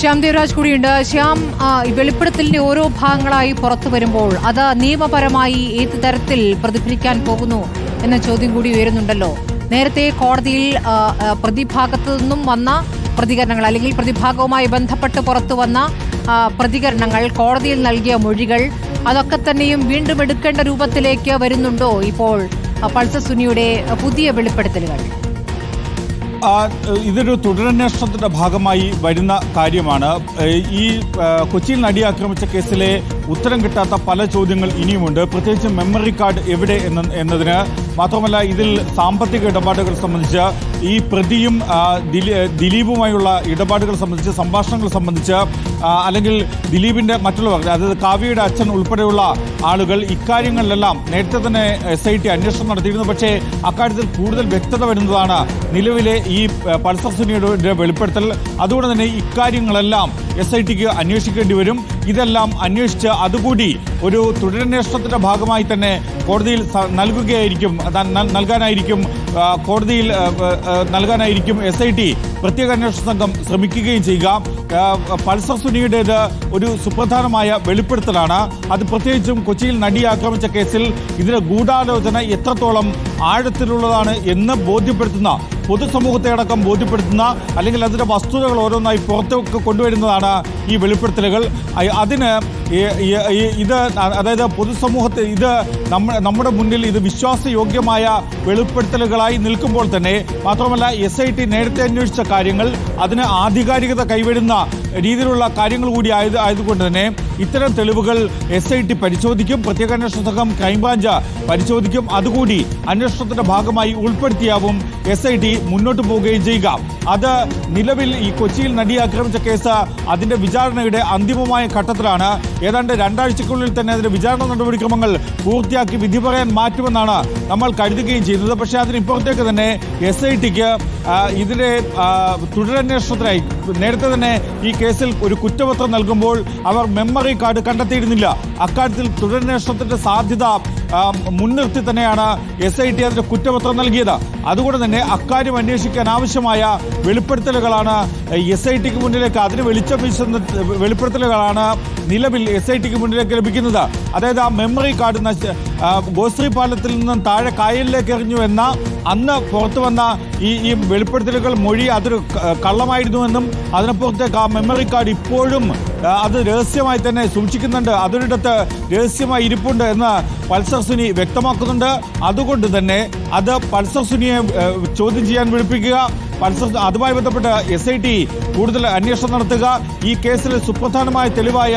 ശ്യാം ദേവരാജ് കൂടിയുണ്ട്. ശ്യാം വെളിപ്പെടുത്തലിന്റെ ഓരോ ഭാഗങ്ങളായി പുറത്തു വരുമ്പോൾ അത് നിയമപരമായി ഏത് തരത്തിൽ പ്രതിഫലിക്കാൻ പോകുന്നു എന്ന ചോദ്യം കൂടി ഉയരുന്നുണ്ടല്ലോ. നേരത്തെ കോടതിയിൽ പ്രതിഭാഗത്തു നിന്നും വന്ന പ്രതികരണങ്ങൾ അല്ലെങ്കിൽ പ്രതിഭാഗവുമായി ബന്ധപ്പെട്ട് പുറത്തു വന്ന പ്രതികരണങ്ങൾ കോടതിയിൽ നൽകിയ മൊഴികൾ അതൊക്കെ തന്നെയും വീണ്ടും എടുക്കേണ്ട രൂപത്തിലേക്ക് വരുന്നുണ്ടോ ഇപ്പോൾ പൾസസുനിയുടെ പുതിയ വെളിപ്പെടുത്തലുകൾ? ഇതൊരു തുടരന്വേഷണത്തിന്റെ ഭാഗമായി വരുന്ന കാര്യമാണ്. ഈ കൊച്ചിയിൽ നടി ആക്രമിച്ച കേസിലെ ഉത്തരം കിട്ടാത്ത പല ചോദ്യങ്ങൾ ഇനിയുമുണ്ട്. പ്രത്യേകിച്ച് മെമ്മറി കാർഡ് എവിടെ എന്ന എന്നതിന് മാത്രമല്ല ഇതിൽ സാമ്പത്തിക ഇടപാടുകൾ സംബന്ധിച്ച് ഈ പ്രതിയും ദിലീപുമായുള്ള ഇടപാടുകൾ സംബന്ധിച്ച് സംഭാഷണങ്ങൾ സംബന്ധിച്ച് അല്ലെങ്കിൽ ദിലീപിന്റെ മറ്റുള്ളവർ അതായത് കാവ്യയുടെ അച്ഛൻ ഉൾപ്പെടെയുള്ള ആളുകൾ ഇക്കാര്യങ്ങളിലെല്ലാം നേരത്തെ തന്നെ എസ് ഐ ടി അന്വേഷണം നടത്തിയിരുന്നു. പക്ഷേ അക്കാര്യത്തിൽ കൂടുതൽ വ്യക്തത വരുന്നതാണ് നിലവിലെ ഈ പൾസർ സുനിയുടെ വെളിപ്പെടുത്തൽ. അതുകൊണ്ട് തന്നെ ഇക്കാര്യങ്ങളെല്ലാം എസ് ഐ ടിക്ക് അന്വേഷിക്കേണ്ടി വരും. ഇതെല്ലാം അന്വേഷിച്ച് അതുകൂടി ഒരു തുടരന്വേഷണത്തിന്റെ ഭാഗമായി തന്നെ കോടതിയിൽ നൽകുകയായിരിക്കും നൽകാനായിരിക്കും കോടതിയിൽ നൽകാനായിരിക്കും എസ് ഐ ടി. പ്രത്യേക അന്വേഷണ സംഘം ശ്രമിക്കുകയും ചെയ്യുക. പൾസർ സുനിയുടേത് ഒരു സുപ്രധാനമായ വെളിപ്പെടുത്തലാണ്. അത് പ്രത്യേകിച്ചും കൊച്ചിയിൽ നടി ആക്രമിച്ച കേസിൽ ഇതിന്റെ ഗൂഢാലോചന എത്രത്തോളം ആഴത്തിലുള്ളതാണ് എന്ന് ബോധ്യപ്പെടുത്തുന്ന പൊതുസമൂഹത്തെ അടക്കം ബോധ്യപ്പെടുത്തുന്ന അല്ലെങ്കിൽ അതിന്റെ വസ്തുതകൾ ഓരോന്നായി പുറത്തേക്ക് കൊണ്ടുവരുന്നതാണ് ഈ വെളിപ്പെടുത്തലുകൾ. അതിന് ഇത് അതായത് പൊതുസമൂഹത്തെ ഇത് നമ്മ നമ്മുടെ മുന്നിൽ ഇത് വിശ്വാസയോഗ്യമായ വെളിപ്പെടുത്തലുകളായി നിൽക്കുമ്പോൾ തന്നെ മാത്രമല്ല എസ് ഐ ടി നേരത്തെ അന്വേഷിച്ച കാര്യങ്ങൾ അതിന് ആധികാരികത കൈവരുന്ന രീതിയിലുള്ള കാര്യങ്ങൾ കൂടി ആയത് ആയതുകൊണ്ട് തന്നെ ഇത്തരം തെളിവുകൾ എസ് ഐ ടി പരിശോധിക്കും പ്രത്യേക അന്വേഷണ സംഘം ക്രൈംബ്രാഞ്ച് പരിശോധിക്കും. അതുകൂടി അന്വേഷണത്തിന്റെ ഭാഗമായി ഉൾപ്പെടുത്തിയാവും എസ് ഐ ടി മുന്നോട്ട് പോവുകയും ചെയ്യുക. അത് നിലവിൽ ഈ കൊച്ചിയിൽ നടി ആക്രമിച്ച കേസ് അതിന്റെ വിചാരണയുടെ അന്തിമമായ ഘട്ടത്തിലാണ്. ഏതാണ്ട് രണ്ടാഴ്ചക്കുള്ളിൽ തന്നെ അതിന്റെ വിചാരണ നടപടിക്രമങ്ങൾ പൂർത്തിയാക്കി വിധി പറയാൻ മാറ്റുമെന്നാണ് നമ്മൾ കരുതുകയും ചെയ്യുന്നത്. പക്ഷേ അതിനിപ്പുറത്തേക്ക് തന്നെ എസ് ഐ ടിക്ക് ആ, തുടരന്വേഷണത്തിനായി നേരത്തെ തന്നെ ഈ കേസിൽ ഒരു കുറ്റപത്രം നൽകുമ്പോൾ അവർ മെമ്മറി കാർഡ് കണ്ടെത്തിയിരുന്നില്ല. അക്കാര്യത്തിൽ തുടരന്വേഷണത്തിന്റെ സാധ്യത മുൻനിർത്തി തന്നെയാണ് എസ് ഐ ടി അതിന്റെ കുറ്റപത്രം നൽകിയത്. അതുകൊണ്ട് തന്നെ അക്കാര്യം അന്വേഷിക്കാൻ ആവശ്യമായ വെളിപ്പെടുത്തലുകളാണ് എസ് ഐ ടിക്ക് മുന്നിലേക്ക് അതിന് വെളിച്ചം വീശുന്ന വെളിപ്പെടുത്തലുകളാണ് നിലവിൽ എസ് ഐ ടിക്ക് മുന്നിലേക്ക് ലഭിക്കുന്നത്. അതായത് ആ മെമ്മറി കാർഡ് നശ- ഗോശ്രീ പാലത്തിൽ നിന്നും താഴെ കായലിലേക്ക് എറിഞ്ഞു എന്ന അന്ന് പുറത്തു വന്ന ഈ ഈ വെളിപ്പെടുത്തലുകൾ മൊഴി അതൊരു കള്ളമായിരുന്നുവെന്നും അതിനപ്പുറത്തേക്ക് ആ മെമ്മറി കാർഡ് ഇപ്പോഴും അത് രഹസ്യമായി തന്നെ സൂക്ഷിക്കുന്നുണ്ട്. അതൊരിടത്ത് രഹസ്യമായി ഇരിപ്പുണ്ട് എന്ന് പൾസർ സുനി വ്യക്തമാക്കുന്നുണ്ട്. അതുകൊണ്ട് തന്നെ അത് പൾസർ സുനിയെ ചോദ്യം ചെയ്യാൻ വിളിപ്പിക്കുക. അതുമായി ബന്ധപ്പെട്ട് എസ് കൂടുതൽ അന്വേഷണം നടത്തുക. ഈ കേസിൽ സുപ്രധാനമായ തെളിവായ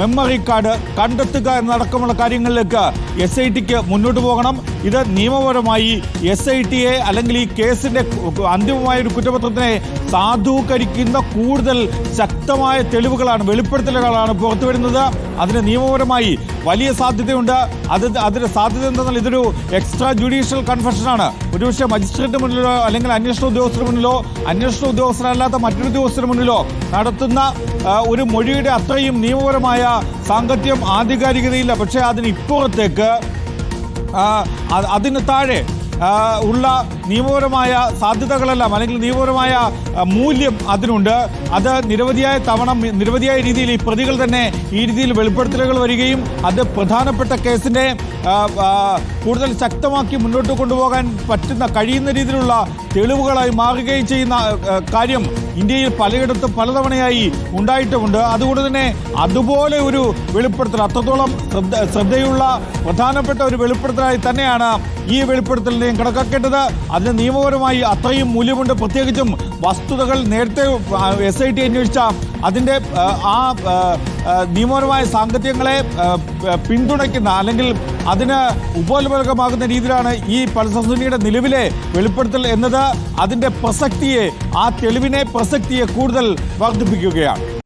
മെമ്മറി കാർഡ് കണ്ടെത്തുക എന്നടക്കമുള്ള കാര്യങ്ങളിലേക്ക് എസ് ഐ ടിക്ക് മുന്നോട്ട് പോകണം. ഇത് നിയമപരമായി എസ് ഐ ടിയെ അല്ലെങ്കിൽ ഈ കേസിന്റെ കു- അന്തിമമായ ഒരു കുറ്റപത്രത്തിനെ സാധൂകരിക്കുന്ന കൂടുതൽ ശക്തമായ തെളിവുകളാണ് വെളിപ്പെടുത്തലുകളാണ് പുറത്തു വരുന്നത്. അതിന് നിയമപരമായി വലിയ സാധ്യതയുണ്ട്. അത് അതിന് സാധ്യത എന്തെന്നാൽ ഇതൊരു എക്സ്ട്രാ ജുഡീഷ്യൽ കൺഫെഷനാണ് ഒരുപക്ഷെ മജിസ്ട്രേറ്റ് മുന്നിലോ അല്ലെങ്കിൽ അന്വേഷണ ഉദ്യോഗസ്ഥർ മുന്നിലോ അന്വേഷണ ഉദ്യോഗസ്ഥരല്ലാത്ത മറ്റൊരു ഉദ്യോഗസ്ഥർ മുന്നിലോ നടത്തുന്ന ഒരു മൊഴിയുടെ അത്രയും നിയമപരമായ സാങ്കത്യം ആധികാരികതയില്ല. പക്ഷേ അതിന് ഇപ്പുറത്തേക്ക് അതിന് താഴെ ഉള്ള നിയമപരമായ സാധ്യതകളെല്ലാം അല്ലെങ്കിൽ നിയമപരമായ മൂല്യം അതിനുണ്ട്. അത് നിരവധിയായ തവണ നിരവധിയായ രീതിയിൽ ഈ പ്രതികൾ തന്നെ ഈ രീതിയിൽ വെളിപ്പെടുത്തലുകൾ വരികയും അത് പ്രധാനപ്പെട്ട ആ, കൂടുതൽ ശക്തമാക്കി മുന്നോട്ട് കൊണ്ടുപോകാൻ പറ്റുന്ന കഴിയുന്ന രീതിയിലുള്ള തെളിവുകളായി മാറുകയും ചെയ്യുന്ന കാര്യം ഇന്ത്യയിൽ പലയിടത്തും പലതവണയായി ഉണ്ടായിട്ടുമുണ്ട് അതുകൊണ്ട് തന്നെ അതുപോലെ ഒരു വെളിപ്പെടുത്തൽ അത്രത്തോളം ശ്രദ്ധയുള്ള പ്രധാനപ്പെട്ട ഒരു വെളിപ്പെടുത്തലായി തന്നെയാണ് ഈ വെളിപ്പെടുത്തലിനെയും കണക്കാക്കേണ്ടത്. അതിന് നിയമപരമായി അത്രയും മൂല്യമുണ്ട്. പ്രത്യേകിച്ചും വസ്തുതകൾ നേരത്തെ എസ് ഐ ടി അന്വേഷിച്ച അതിന്റെ ആ, നിയമപരമായ സാങ്കത്യങ്ങളെ പിന്തുണയ്ക്കുന്ന അല്ലെങ്കിൽ അതിന് ഉപോത്ബലകമാകുന്ന രീതിയിലാണ് ഈ പൾസസുനിയുടെ നിലവിലെ വെളിപ്പെടുത്തൽ എന്നത്. അതിന്റെ പ്രസക്തിയെ ആ തെളിവിനെ പ്രസക്തിയെ കൂടുതൽ വർദ്ധിപ്പിക്കുകയാണ്.